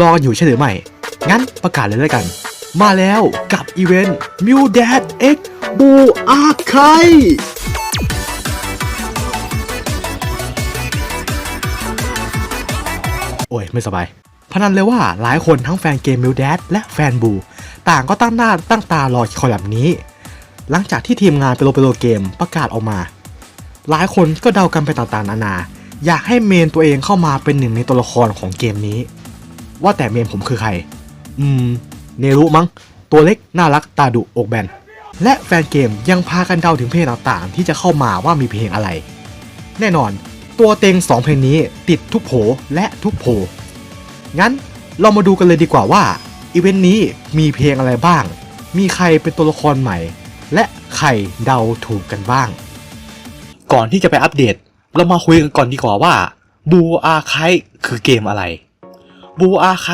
รออยู่ใช่หรือไม่ งั้นประกาศเลยแล้วกัน มาแล้วกับอีเวนต์ m u d a d X บูอาไคโอ้ย ไม่สบาย พนันเลยว่าหลายคนทั้งแฟนเกม m u d a d และแฟนบู ต่างก็ตั้งหน้าตั้งตารอคอยแบบนี้ หลังจากที่ทีมงานเปโลเปโลเกมประกาศออกมา หลายคนก็เดากันไปต่างๆนานา อยากให้เมนตัวเองเข้ามาเป็นหนึ่งในตัวละครของเกมนี้ ว่าแต่เมนผมคือใคร อืม เนรุมั้ง ตัวเล็ก น่ารัก ตาดุ อกแบน และแฟนเกมยังพากันเดาถึงเพลงต่างๆ ที่จะเข้ามาว่ามีเพลงอะไร แน่นอน ตัวเต็งสองเพลงนี้ติดทุกโผและทุกโผงั้นเรามาดูกันเลยดีกว่าว่าอีเวนต์นี้มีเพลงอะไรบ้าง มีใครเป็นตัวละครใหม่ และใครเดาถูกกันบ้าง ก่อนที่จะไปอัปเดต เรามาคุยกันก่อนดีกว่าว่าบูอาไคคือเกมอะไร บูอาไค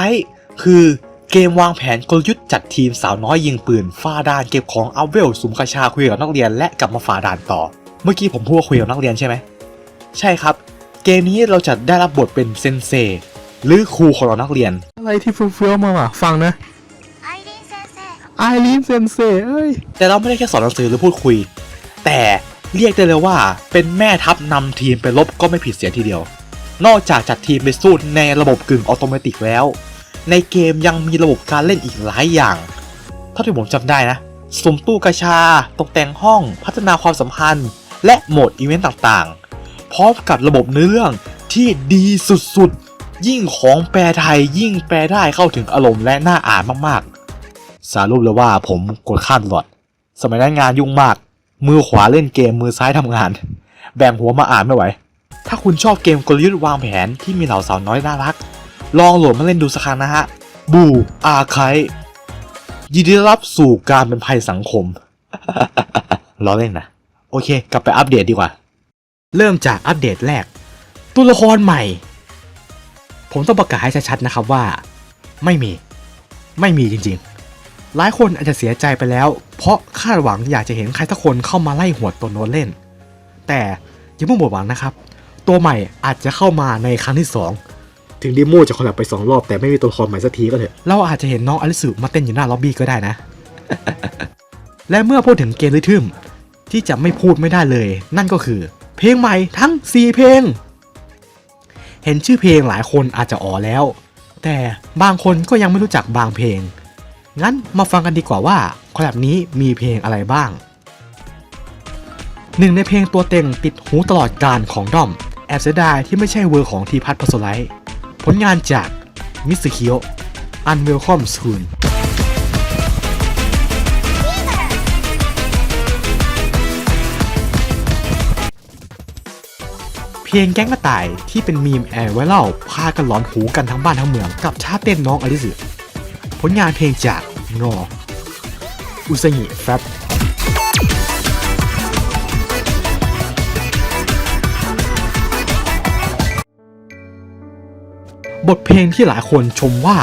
คือเกมวางแผนกลยุทธ์จัดทีมสาวน้อยยิงปืนฟาดานเก็บของอาเวลสุมกระชาคุยกับนักเรียนและกลับมาฝ่าด่านต่อ เมื่อกี้ผมพูดว่าคุยกับนักเรียนใช่ไหมใช่ครับ เกมนี้เราจะได้รับบทเป็นเซนเซหรือครูของเรานักเรียน อะไรที่เฟี้ยวมาฟังนะไอรีนเซนเซไอรีนเซอ้ยแต่เราไม่ได้แค่สอนหนังสือหรือพูดคุย แต่เรียกได้เลยว่าเป็นแม่ทัพนำทีมไปลบก็ไม่ผิดเสียทีเดียว นอกจากจัดทีมไปสู้ในระบบกึ่งออโตเมติกแล้ว ในเกมยังมีระบบการเล่นอีกหลายอย่าง เท่าที่ผมจำได้นะสุ่มตู้กระชา ตกแต่งห้อง พัฒนาความสัมพันธ์ และโหมดอีเวนต์ต่างๆ พร้อมกับระบบเนื้อเรื่องที่ดีสุดๆ ยิ่งของแปลไทยยิ่งแปลได้เข้าถึงอารมณ์และน่าอ่านมากๆ สารุปเลยว่าผมกดข้ามตลอด สมัยนั้นงานยุ่งมาก มือขวาเล่นเกมมือซ้ายทำงาน แบ่งหัวมาอ่านไม่ไหว ถ้าคุณชอบเกมกลยุทธ์วางแผนที่มีเหล่าสาวน้อยน่ารัก ลองโหลดมาเล่นดูสักครั้งนะฮะ บูอาไคยินดีต้รับสู่การเป็นภัยสังคมล้อเล่นนะ โอเค กลับไปอัปเดตดีกว่า เริ่มจากอัปเดตแรก ตัวละครใหม่ ผมต้องประกาศให้ชัดๆนะครับว่า ไม่มี ไม่มีจริงๆ หลายคนอาจจะเสียใจไปแล้ว เพราะคาดหวังอยากจะเห็นใครสักคนเข้ามาไล่หัวตัวโน้นเล่น แต่อย่าเพิ่หมดหวังนะครับ ตัวใหม่อาจจะเข้ามาในครั้งที่ 2 ถึงดิโมจะคอลแลบไป 2 รอบแต่ไม่มีตัวละครใหม่สักทีก็เถอะ เราอาจจะเห็นน้องอลิสุมาเต้นอยู่หน้าล็อบบี้ก็ได้นะ และเมื่อพูดถึงเกมริทึมที่จะไม่พูดไม่ได้เลย นั่นก็คือ เพลงใหม่ทั้ง 4 เพลง เห็นชื่อเพลงหลายคนอาจจะอ๋อแล้ว แต่บางคนก็ยังไม่รู้จักบางเพลง งั้นมาฟังกันดีกว่าว่าคอลแลบนี้มีเพลงอะไรบ้างหนึ่งในเพลงตัวเต็งติดหูตลอดการของด้อม แอบเสียดายที่ไม่ใช่เวอร์ของทีพัทพัสไลท์ผลงานจากมิสเคิโอ Unwelcome Soon เพลงแก๊งกระต่ายที่เป็นมีมแอร์ไวรัลพากันหลอนหูกันทั้งบ้านทั้งเมืองกับชาเต้นน้องอลิสผลงานเพลงจากงออุซงิแฟบ บทเพลงที่หลายคนชมว่า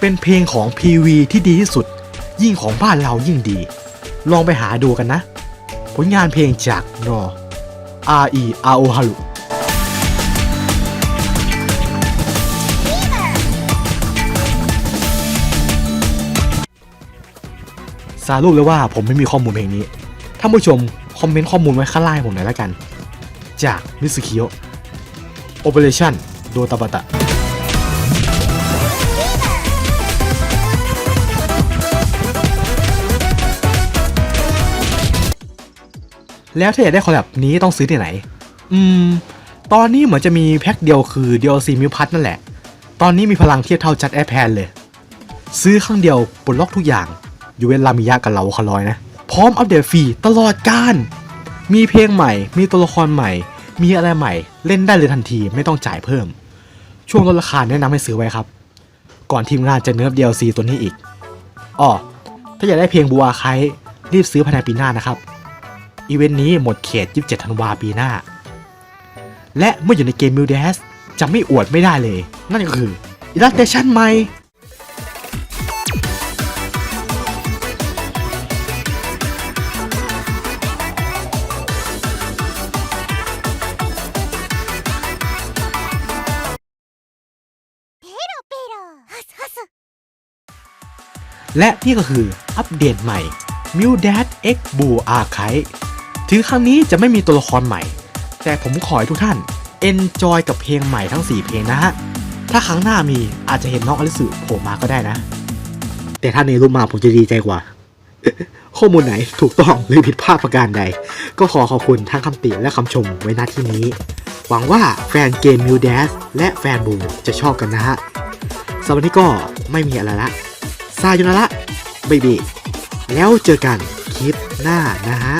เป็นเพลงของ PV ที่ดีที่สุด ยิ่งของบ้านเรายิ่งดี ลองไปหาดูกันนะ ผลงานเพลงจากนอ R E R O ฮารุสารุปเลยว่าผมไม่มีข้อมูลเพลงนี้ ท่านผู้ชมคอมเมนต์ข้อมูลไว้ข้างล่างผมหน่อยแล้วกัน จากมิสคิโอ Operation โดตาบะตะ แล้วถ้าอยากได้คอลแลบนี้ต้องซื้อที่ไหน อืม ตอนนี้เหมือนจะมีแพ็คเดียวคือ DLC มิวพัทนั่นแหละ ตอนนี้มีพลังเทียบเท่าจัดแอร์แพนเลย ซื้อครั้งเดียวปลดล็อกทุกอย่างอยู่เว้นรามิยะกับเราคาลอยนะ พร้อมอัปเดตฟรีตลอดการมีเพลงใหม่ มีตัวละครใหม่ มีอะไรใหม่ เล่นได้เลยทันทีไม่ต้องจ่ายเพิ่ม ช่วงลดราคาแนะนำให้ซื้อไว้ครับ ก่อนทีมงานจะเนิร์ฟ DLC ตัวนี้อีกอ้อถ้าอยากได้เพลงบัวไครีบซื้อภายในปีหน้านะครับ อีเวนต์นี้หมดเขต 27 ธันวาปีหน้า และเมื่ออยู่ในเกมมิวเดสจะไม่อวดไม่ได้เลย นั่นก็คืออิลัสเทชันใหม่และนี่ก็คืออัปเดตใหม่ m u d a d X Blue Archive ถึงครั้งนี้จะไม่มีตัวละครใหม่ แต่ผมขอให้ทุกท่าน enjoy กับเพลงใหม่ทั้ง 4 เพลงนะฮะ ถ้าครั้งหน้ามีอาจจะเห็นน้องอลิสึโผล่มาก็ได้นะ แต่ถ้าในรูปมาผมจะดีใจกว่า ข้อมูลไหนถูกต้องหรือผิดพลาดประการใด ก็ขอขอบคุณทั้งคำติและคำชมไว้ณที่นี้ หวังว่าแฟนเกม m u d a s และแฟนบูจะชอบกันนะฮะสำหรับนนี้ก็ไม่มีอะไรละซาโยนาระบายบีแล้วเจอกันคลิปหน้านะฮะ